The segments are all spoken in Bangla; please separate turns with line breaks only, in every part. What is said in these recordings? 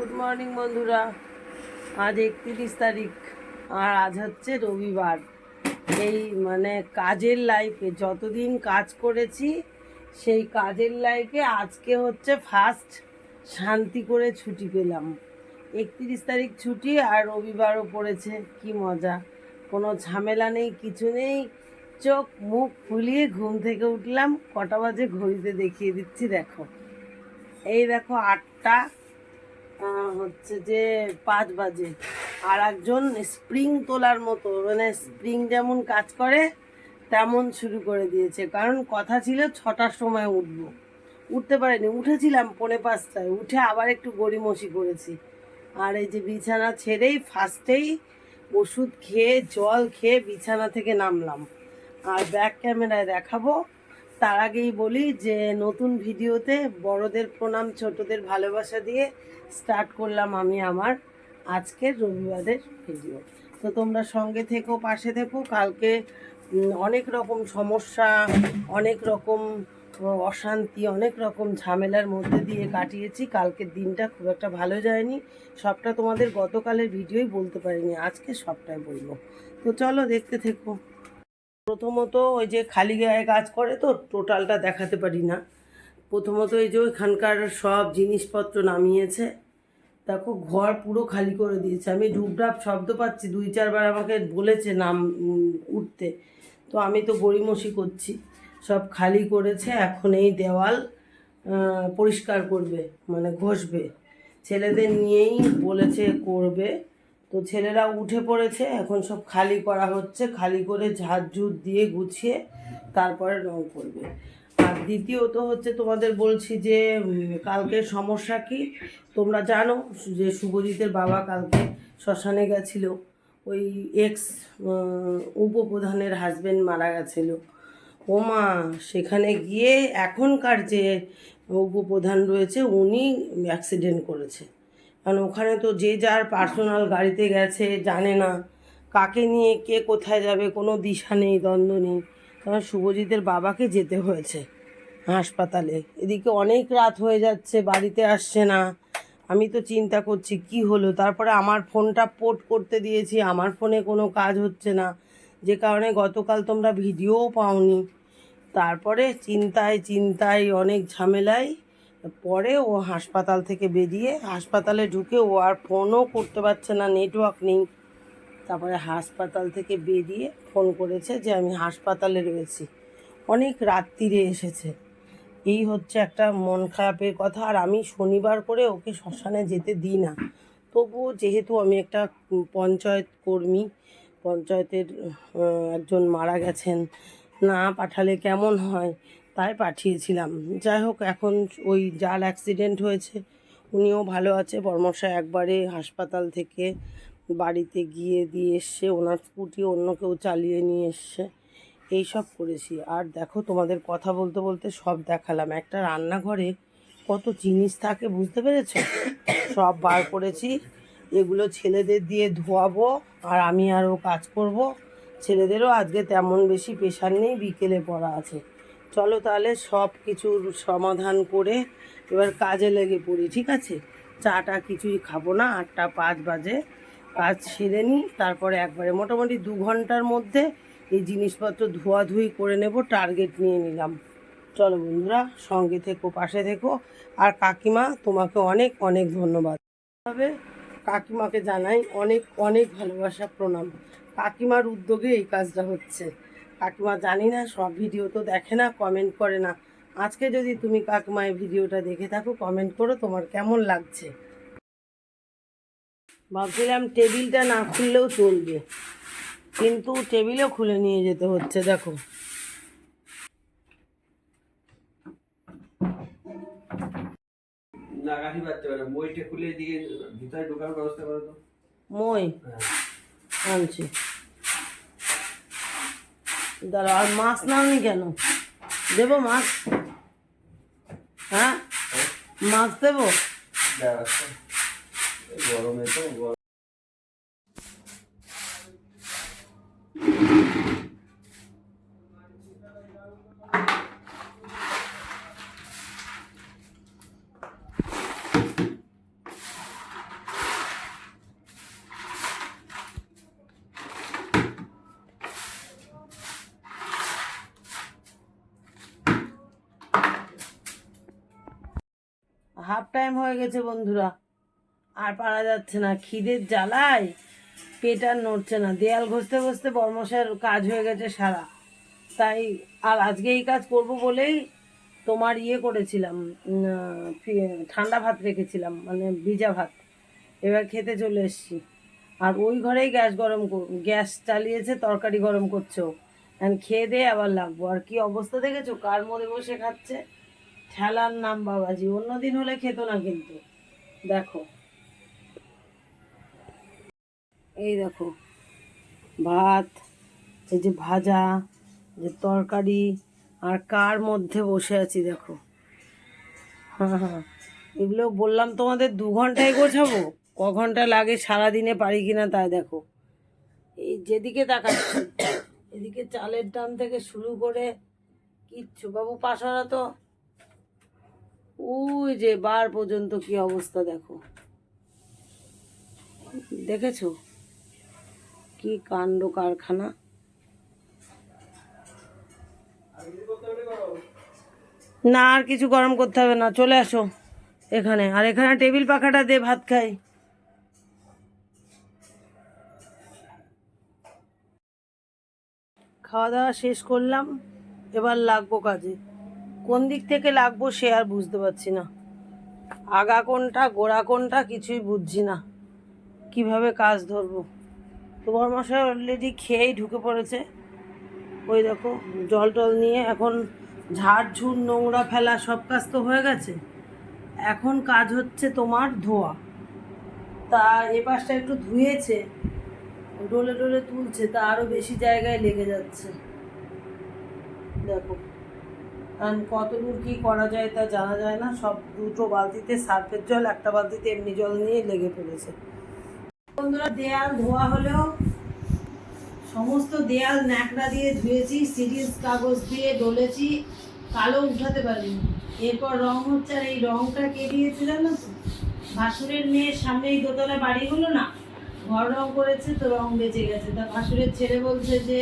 গুড মর্নিং বন্ধুরা। আজ একত্রিশ তারিখ, আর আজ হচ্ছে রবিবার। এই মানে কাজের লাইফে যতদিন কাজ করেছি, সেই কাজের লাইফে আজকে হচ্ছে ফার্স্ট শান্তি করে ছুটি পেলাম। একত্রিশ তারিখ ছুটি আর রবিবারও পড়েছে, কি মজা। কোনো ঝামেলা নেই, কিছু নেই। চোখ মুখ ফুলিয়ে ঘুম থেকে উঠলাম, কটা বাজে ঘড়িতে দেখিয়ে দিচ্ছি, দেখো। এই দেখো আটটা। হচ্ছে যে পাঁচ বাজে। আর একজন স্প্রিং তোলার মতো মানে স্প্রিং যেমন কাজ করে, তেমন শুরু করে দিয়েছে। কারণ কথা ছিল ছটার সময় উঠবো। উঠতে পারিনি, উঠেছিলাম পৌনে পাঁচটায়। উঠে আবার একটু গড়িমসি করেছি। আর এই যে বিছানা ছেড়েই ফার্স্টেই ওষুধ খেয়ে, জল খেয়ে বিছানা থেকে নামলাম। আর ব্যাক ক্যামেরায় দেখাবো। তার আগেই বলি যে নতুন ভিডিওতে বড়দের প্রণাম, ছোটদের ভালোবাসা দিয়ে স্টার্ট করলাম আমি আমার আজকের রবিবারের ভিডিও। তো তোমরা সঙ্গে থেকো, পাশে থেকো। কালকে অনেক রকম সমস্যা, অনেক রকম অশান্তি, অনেক রকম ঝামেলার মধ্যে দিয়ে কাটিয়েছি। কালকের দিনটা খুব একটা ভালো যায়নি। সবটা তোমাদের গতকালের ভিডিওই বলতে পারিনি, আজকে সবটাই বলব। তো চলো, দেখতে থেকো। প্রথমত ওই যে খালি গায়ে কাজ করে তো, টোটালটা দেখাতে পারি না। প্রথমত এই যে ওইখানকার সব জিনিসপত্র নামিয়েছে। দেখো ঘর পুরো খালি করে দিয়েছে। আমি ডুবডাব শব্দ পাচ্ছি, দুই চারবার আমাকে বলেছে নাম উঠতে। তো আমি তো গড়িমসি করছি। সব খালি করেছে, এখন এই দেওয়াল পরিষ্কার করবে মানে ঘষবে। ছেলেদের নিয়েই বলেছে করবে। তো ছেলেরা উঠে পড়েছে, এখন সব খালি করা হচ্ছে, খালি করে ঝাড়ঝুট দিয়ে গুছিয়ে তারপরে রং করবে। দ্বিতীয়ত হচ্ছে তোমাদের বলছি যে উম, কালকের সমস্যা কি? তোমরা জানো যে শুভজিতের বাবা কালকে শ্মশানে গেছিল। ওই এক্স উপপ্রধানের হাজবেন্ড মারা গেছিল। ওমা সেখানে গিয়ে এখনকার যে উপপ্রধান রয়েছে উনি অ্যাক্সিডেন্ট করেছে। কারণ ওখানে তো যে যার পার্সোনাল গাড়িতে গেছে জানে না কাকে নিয়ে কে কোথায় যাবে কোনো দিশা নেই দ্বন্দ্ব নেই। কারণ শুভজিতের বাবাকে যেতে হয়েছে। হাসপাতালে। এদিকে অনেক রাত হয়ে যাচ্ছে, বাড়িতে আসছে না। আমি তো চিন্তা করছি, কি হলো? তারপরে আমার ফোনটা পোর্ট করতে দিয়েছি, আমার ফোনে কোনো কাজ হচ্ছে না। যে কারণে গতকাল তোমরা ভিডিওও পাওনি। তারপরে চিন্তায় চিন্তায়, অনেক ঝামেলায় পরে ও হাসপাতাল থেকে বেরিয়ে হাসপাতালে ঢুকে ও আর ফোনও করতে পারছে না, নেটওয়ার্ক নেই। তারপরে হাসপাতাল থেকে বেরিয়ে ফোন করেছে যে আমি হাসপাতালে রয়েছি। অনেক রাত্রিরে এসেছে। এই হচ্ছে একটা মন খারাপের কথা। আর আমি শনিবার করে ওকে শ্মশানে যেতে দিই না। তবুও যেহেতু আমি একটা পঞ্চায়েত কর্মী, পঞ্চায়েতের একজন মারা গেছেন, না পাঠালে কেমন হয় তাই পাঠিয়েছিলাম। যাই হোক, এখন ওই যার অ্যাক্সিডেন্ট হয়েছে, উনিও ভালো আছে। পরামর্শ একবারে হাসপাতাল থেকে বাড়িতে গিয়ে দিয়ে এসছে। ওনার স্কুটি অন্য কেউ চালিয়ে নিয়ে এসছে। এই সব করেছি। আর দেখো তোমাদের কথা বলতে বলতে সব দেখালাম। একটা রান্নাঘরে কত জিনিস থাকে, বুঝতে পেরেছ? সব বার করেছি। এগুলো ছেলেদের দিয়ে ধোয়াবো আর আমি আরও কাজ করব। ছেলেদেরও আজকে তেমন বেশি প্রেশার নেই, বিকেলে পড়া আছে। চলো তাহলে সব কিছুর সমাধান করে এবার কাজে লেগে পড়ি, ঠিক আছে? চাটা কিছুই খাব না, আটটা পাঁচ বাজে। কাজ সেরে নিই, তারপরে একবারে মোটামুটি দু ঘণ্টার মধ্যে এই জিনিসপত্র ধোয়াধুয়ি করে নেব টার্গেট নিয়ে নিলাম। চলো বন্ধুরা, সঙ্গে থেকো, পাশে থেকো। আর কাকিমা, তোমাকে অনেক অনেক ধন্যবাদ। তবে কাকিমাকে জানাই অনেক অনেক ভালোবাসা, প্রণাম। কাকিমার উদ্যোগে এই কাজটা হচ্ছে। কাকিমা জানি না, সব ভিডিও তো দেখে না কমেন্ট করে না। আজকে যদি তুমি কাকিমা এই ভিডিওটা দেখে থাকো কমেন্ট করো, তোমার কেমন লাগছে? ভাবছিলাম টেবিলটা না খুললেও চলবে। কিন্তু টেবিলও খুলে নিয়ে যেতে হচ্ছে দেখো।
লাগাতে পারতে পারে বইটা খুলে দিয়ে ভিতরে ঢোকার ব্যবস্থা করো তো।
মই? আনছি। দাঁড়া আর মাছ নাওনি কেন? দেবো মাছ হ্যাঁ? মাছ দেবো?
গরমে তো
হাফ টাইম হয়ে গেছে বন্ধুরা। আর পারা যাচ্ছে না, খিদের জ্বালায় পেট আর নড়ছে না। দেয়াল ঘষতে ঘষতে বর্মশার কাজ হয়ে গেছে সারা। তাই আর আজকে এই কাজ করব বলেই তোমার ইয়ে করেছিলাম ঠান্ডা ভাত রেখেছিলাম মানে ভিজা ভাত। এবার খেতে চলে এসেছি। আর ওই ঘরেই গ্যাস গরম গ্যাস চালিয়েছে, তরকারি গরম করছ এখন খেয়ে দিয়ে আবার লাগবো। আর কি অবস্থা দেখেছ? কার মধ্যে বসে খাচ্ছে? ঠেলার নাম বাবাজি, অন্যদিন হলে খেত না কিন্তু। দেখো। এই দেখো, ভাত, এই যে ভাজা, যে তরকারি, আর কার মধ্যে বসে আছি দেখো। হ্যাঁ হ্যাঁ। এগুলো বললাম তোমাদের দু ঘন্টায় গোছাবো? ক ঘণ্টা লাগে সারাদিনে পারি কিনা তাই দেখো। এই যেদিকে তাকাচ্ছি, এদিকে চালের দাম থেকে শুরু করে কিচ্ছু। বাবু পাশারা তো ওই যে বার পর্যন্ত কি অবস্থা দেখো। দেখেছ? কি কাণ্ড কারখানা। না, আর কিছু গরম করতে হবে না, চলে আসো এখানে। আর এখানে টেবিল পাখাটা দে, ভাত খাই। খাওয়া দাওয়া শেষ করলাম, এবার লাগবো কাজে। কোন দিক থেকে লাগবো সে আর বুঝতে পারছি না। আগা কোনটা, গোড়া কোনটা কিছুই বুঝছি না। কীভাবে কাজ ধরবো? তোমার মশাই অলরেডি খেয়েই ঢুকে পড়েছে। ওই দেখো, জল টল নিয়ে এখন ঝাড় ঝুড়, নোংরা ফেলা সব কাজ তো হয়ে গেছে। এখন কাজ হচ্ছে তোমার ধোয়া। তা এ পাশটা একটু ধুয়েছে, ডোলে ডোলে তুলছে, তা আরও বেশি জায়গায় লেগে যাচ্ছে। দেখো। কত দূর কী করা যায় তা জানা যায় না। সব দুটো বালতিতে সার্ফের জল, একটা বালতিতে এমনি জল নিয়ে লেগে পড়েছে। বন্ধুরা, দেয়াল ধোয়া হলেও সমস্ত দেয়াল ন্যাকড়া দিয়ে ধুয়েছি, সিরিজ কাগজ দিয়ে ডলেছি, কালো উঠাতে পারিনি। এরপর রং হচ্ছে আর এই রংটা কে দিয়েছে জানো তো? ভাসুরের মেয়ের সামনে এই দোতলা বাড়ি হলো না? ঘর রং করেছে তো রং বেঁচে গেছে। তা ভাসুরের ছেলে বলছে যে,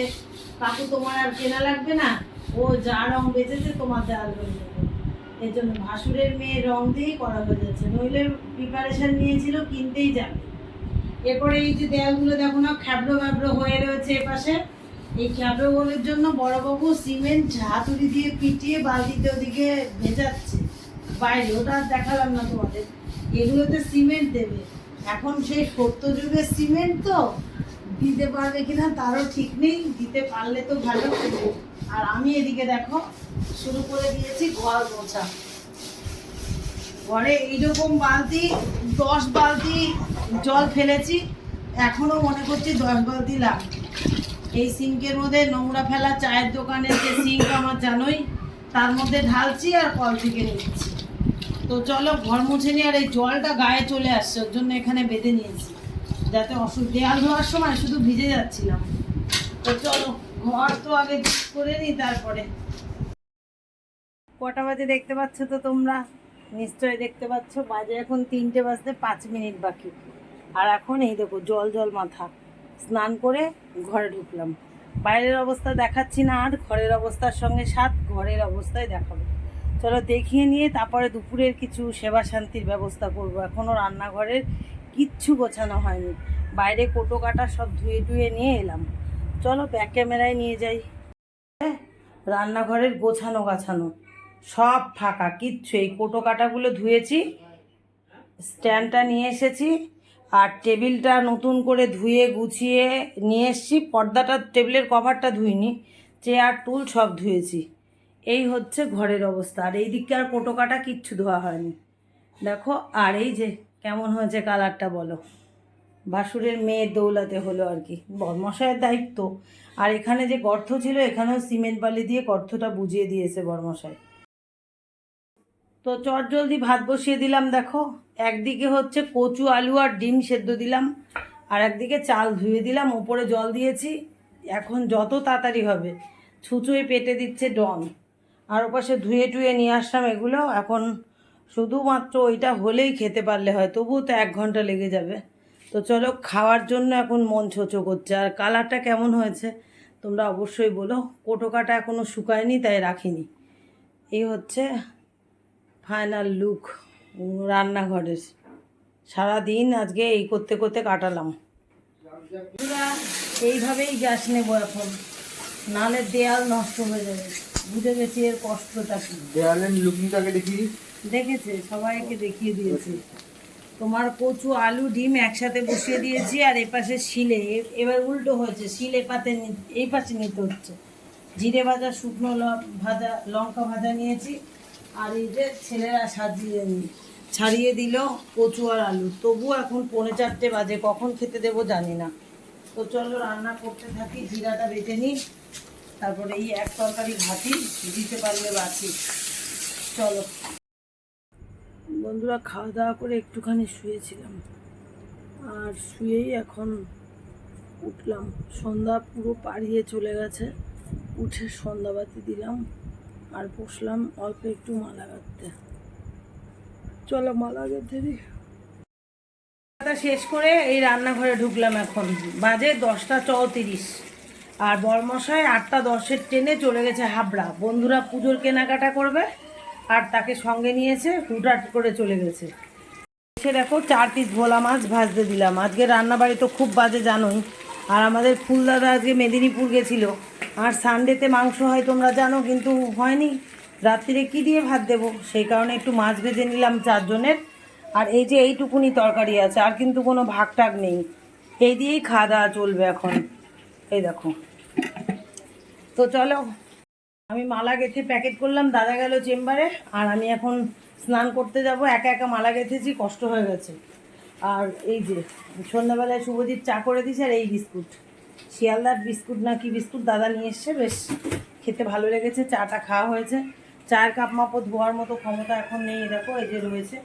কাকু, তোমার আর কেনা লাগবে না? ও যা রং বেঁচেছে তোমার দেওয়াল হয়ে যাবে এই জন্য ভাসুরের মেয়ে রং দিয়েই করা হয়ে যাচ্ছে নইলে প্রিপারেশন নিয়েছিল, কিনতেই যাবে। এরপরে এই যে দেয়ালগুলো দেখো না, খ্যাবড়ো খ্যাবড়ো হয়ে রয়েছে এপাশে। এই খ্যাবড়ো গোলের জন্য বড়বাবু সিমেন্ট হাতুড়ি দিয়ে পিটিয়ে বালতিতে ওদিকে ভেজাচ্ছে। বাইরে, ওটা দেখালাম না তোমাদের। এগুলোতে সিমেন্ট দেবে। এখন সেই সত্য যুগের সিমেন্ট তো দিতে পারবে কিনা তারও ঠিক নেই, দিতে পারলে তো ভালো আর আমি এদিকে দেখো, শুরু করে দিয়েছি ঘর মোছা। ঘরে এইরকম বালতি, দশ বালতি জল ফেলেছি, এখনও মনে করছি দশ বালতি লাগবে এই সিঙ্কের মধ্যে নোংরা ফেলা চায়ের দোকানের যে সিঙ্ক আমার জানোই, তার মধ্যে ঢালছি আর কল থেকে নিচ্ছি। তো চলো ঘর মুছে নিয়ে আর এই জলটা গায়ে চলে আসছে, ওর জন্য এখানে বেঁধে নিয়েছি। যাতে অসুখ দেয়াল ধোয়ার সময় শুধু ভিজে যাচ্ছিলাম। তো চলো ঘর তো আগে করে নিই তারপরে। কটা বাজে দেখতে পাচ্ছ তো তোমরা? নিশ্চয়ই দেখতে পাচ্ছ, বাজে এখন তিনটে বাজতে পাঁচ মিনিট বাকি। আর এখন এই দেখো, জল জল মাথা। স্নান করে ঘরে ঢুকলাম। বাইরের অবস্থা দেখাচ্ছি না, আর ঘরের অবস্থার সঙ্গে সাত ঘরের অবস্থায় দেখাবো। চলো দেখিয়ে নিয়ে তারপরে দুপুরের কিছু সেবা শান্তির ব্যবস্থা করব। এখনও রান্নাঘরের কিচ্ছু গোছানো হয়নি। বাইরে কোটো কাটা সব ধুয়ে টুয়ে নিয়ে এলাম। চলো ব্যাক ক্যামেরায় নিয়ে যাই। রান্নাঘরের গোছানো গাছানো। সব ফাঁকা, কিচ্ছু। এই কোটো কাটাগুলো ধুয়েছি, স্ট্যান্ডটা নিয়ে এসেছি, আর টেবিলটা নতুন করে ধুয়ে গুছিয়ে নিয়ে এসেছি। পর্দাটা, টেবিলের কভারটা ধুইনি, চেয়ার, টুল সব ধুয়েছি। এই হচ্ছে ঘরের অবস্থা। আর এই দিকটা আর কোটো কাটা কিচ্ছু ধোয়া হয়নি। দেখো, আর এই যে কেমন হয়েছে কালারটা বলো? ভাসুরের মেয়ের দৌলাতে হলো আর কি। বর্মশায়ের দায়িত্ব। আর এখানে যে গর্ত ছিল, এখানেও সিমেন্ট বালি দিয়ে গর্তটা বুঝিয়ে দিয়েছে বর্মশাই। তো চট জলদি ভাত বসিয়ে দিলাম, দেখো। একদিকে হচ্ছে কচু, আলু আর ডিম সেদ্ধ দিলাম। আর একদিকে চাল ধুয়ে দিলাম, ওপরে জল দিয়েছি। এখন যত তাড়াতাড়ি হবে, ছুঁচোয় পেটে দিচ্ছে ডন। আর ওপাশে ধুয়ে টুয়ে নিয়ে আসলাম এগুলো। এখন শুধুমাত্র ওইটা হলেই খেতে পারলে হয়, তবুও তো এক ঘণ্টা লেগে যাবে। তো চলো, খাওয়ার জন্য এখন মন ছোচো করছে, আর কালারটা কেমন হয়েছে তোমরা অবশ্যই বলো। কোটো কাটা এখনও শুকায়নি, তাই রাখিনি। এই হচ্ছে ফাইনাল লুক রান্নাঘরের। সারাদিন আজকে এই করতে করতে কাটালাম। এইভাবেই গ্যাস নেব এখন। নাহলে দেয়াল নষ্ট হয়ে যাবে। বুঝে গেছি এর কষ্টটা কি।
দেয়ালের লুকিংটাকে দেখি।
দেখেছে, সবাইকে দেখিয়ে দিয়েছে। তোমার কচু, আলু, ডিম একসাথে বসিয়ে দিয়েছি আর এপাশে শিলে। এবার উল্টো হয়েছে শিলে পাতে এই পাশে নিতে হচ্ছে। জিরে ভাজা, শুকনো ভাজা, লঙ্কা ভাজা নিয়েছি। আর এই যে ছেলেরা সাজিয়ে ছাড়িয়ে দিল কচু আর আলু। তবু এখন পৌনে চারটে বাজে, কখন খেতে দেবো জানি না। তো চলো রান্না করতে থাকি, জিরাটা বেটে নিই। তারপরে এই এক তরকারি ভাতি দিতে পারলে বাকি। চলো। বন্ধুরা, খাওয়া দাওয়া করে একটুখানি শুয়েছিলাম। আর শুয়েই এখন উঠলাম। সন্ধ্যা পুরো পাড়িয়ে চলে গেছে। উঠে সন্ধ্যাবাতি দিলাম আর বসলাম অল্প একটু মালা গাঁথতে। চলো মালা গেঁথে দিই। শেষ করে এই রান্নাঘরে ঢুকলাম এখন। বাজে দশটা চৌত্রিশ। আর বরমশাই আটটা দশের ট্রেনে চলে গেছে হাবড়া। বন্ধুরা, পুজোর কেনাকাটা করবে? আর তাকে সঙ্গে নিয়েছে, হুটহাট করে চলে গেছে। এসে দেখো চার পিস ভোলা মাছ ভাজতে দিলাম। আজকে রান্নাবাড়ি তো খুব বাজে জানোই। আর আমাদের ফুলদাদা আজকে মেদিনীপুর গেছিল। আর সানডেতে মাংস হয় তোমরা জানো, কিন্তু হয়নি। রাত্রিরে কি দিয়ে ভাত দেবো? সেই কারণে একটু মাছ ভেজে নিলাম চারজনের। আর এই যে এইটুকুনি তরকারি আছে, আর কিন্তু কোনো ভাগ টাগ নেই। এই দিয়েই খাওয়া দাওয়া চলবে এখন। এই দেখো। তো চলো আমি মালা গেঁথে প্যাকেট করলাম, দাদা গেল চেম্বারে, আর আমি এখন স্নান করতে যাব। একা একা মালা গেঁথেছি, কষ্ট হয়ে গেছে। আর এই যে, সন্ধ্যাবেলায় শুভজিৎ চা করে দিয়েছে, আর এই বিস্কুট। শিয়ালদার বিস্কুট না কি বিস্কুট, দাদা নিয়ে এসছে, বেশ খেতে ভালো লেগেছে, চাটা খাওয়া হয়েছে। চায়ের কাপ মাপত ধোয়ার মতো ক্ষমতা এখন নেই, দেখো, এই যে রয়েছে।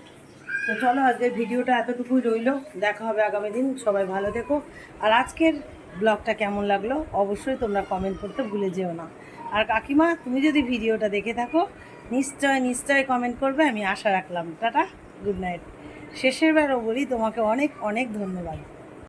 তো চলো, আজকের ভিডিওটা এতটুকুই রইল। দেখা হবে আগামী দিন, সবাই ভালো থেকো। আর আজকের ব্লগটা কেমন লাগল, অবশ্যই তোমরা কমেন্ট করতে ভুলে যেও না। আর কাকিমা, তুমি যদি ভিডিওটা দেখে থাকো, নিশ্চয় নিশ্চয় কমেন্ট করবে, আমি আশা রাখলাম। টাটা গুড নাইট শেষের বারও বলি, তোমাকে অনেক অনেক ধন্যবাদ।